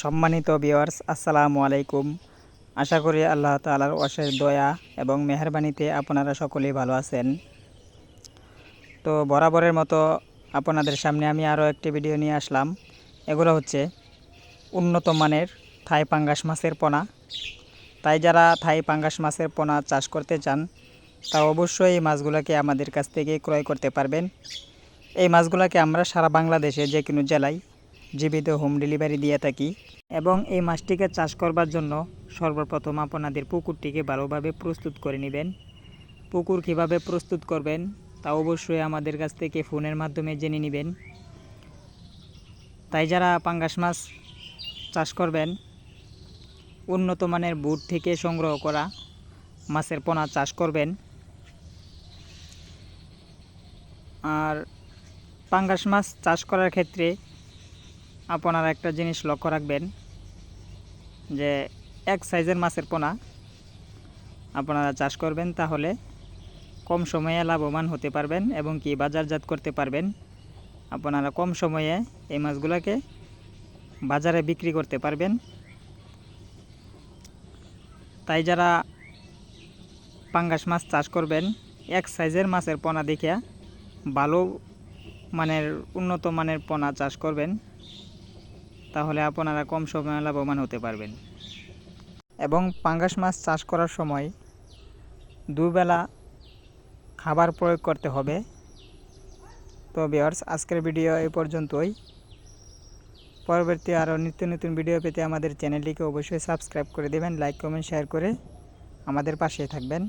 সম্মানিত ভিওয়ার্স আসসালামু আলাইকুম। আশা করি আল্লাহ তালার অশেষ দয়া এবং মেহরবানিতে আপনারা সকলেই ভালো আছেন। তো বরাবরের মতো আপনাদের সামনে আমি আরও একটি ভিডিও নিয়ে আসলাম। এগুলো হচ্ছে উন্নত মানের থাই পাঙ্গাস মাছের পোনা। তাই যারা থাই পাঙ্গাস মাছের পোনা চাষ করতে চান, তা অবশ্যই এই মাছগুলোকে আমাদের কাছ থেকে ক্রয় করতে পারবেন। এই মাছগুলোকে আমরা সারা বাংলাদেশে যে কোনো জেলায় জীবিত হোম ডেলিভারি দিয়ে থাকি এবং এই মাছটিকে চাষ করবার জন্য সর্বপ্রথম আপনাদের পুকুরটিকে ভালোভাবে প্রস্তুত করে নেবেন। পুকুর কীভাবে প্রস্তুত করবেন তা অবশ্যই আমাদের কাছ থেকে ফোনের মাধ্যমে জেনে নেবেন। তাই যারা পাঙ্গাস মাছ চাষ করবেন, উন্নত মানের বুট থেকে সংগ্রহ করা মাছের পোনা চাষ করবেন। আর পাঙ্গাস মাছ চাষ করার ক্ষেত্রে আপনারা একটা জিনিস লক্ষ্য রাখবেন, যে এক সাইজের মাছের পোনা আপনারা চাষ করবেন তাহলে কম সময়ে লাভবান হতে পারবেন এবং কি বাজারজাত করতে পারবেন। আপনারা কম সময়ে এই মাছগুলোকে বাজারে বিক্রি করতে পারবেন। তাই যারা পাঙ্গাস মাছ চাষ করবেন, এক সাইজের মাছের পোনা দেখিয়া ভালো মানের, উন্নত মানের পোনা চাষ করবেন। তাহলে আপনারা কম সময়ে লাভবান হতে পারবেন। এবং পাঙ্গাস মাছ চাষ করার সময় দুবেলা খাবার প্রয়োগ করতে হবে। তো বিয়ার্স আজকের ভিডিও এই পর্যন্তই। পরবর্তী আরও নিত্য নতুন ভিডিও পেতে আমাদের চ্যানেলটিকে অবশ্যই সাবস্ক্রাইব করে দেবেন লাইক কমেন্ট শেয়ার করে আমাদের পাশে থাকবেন।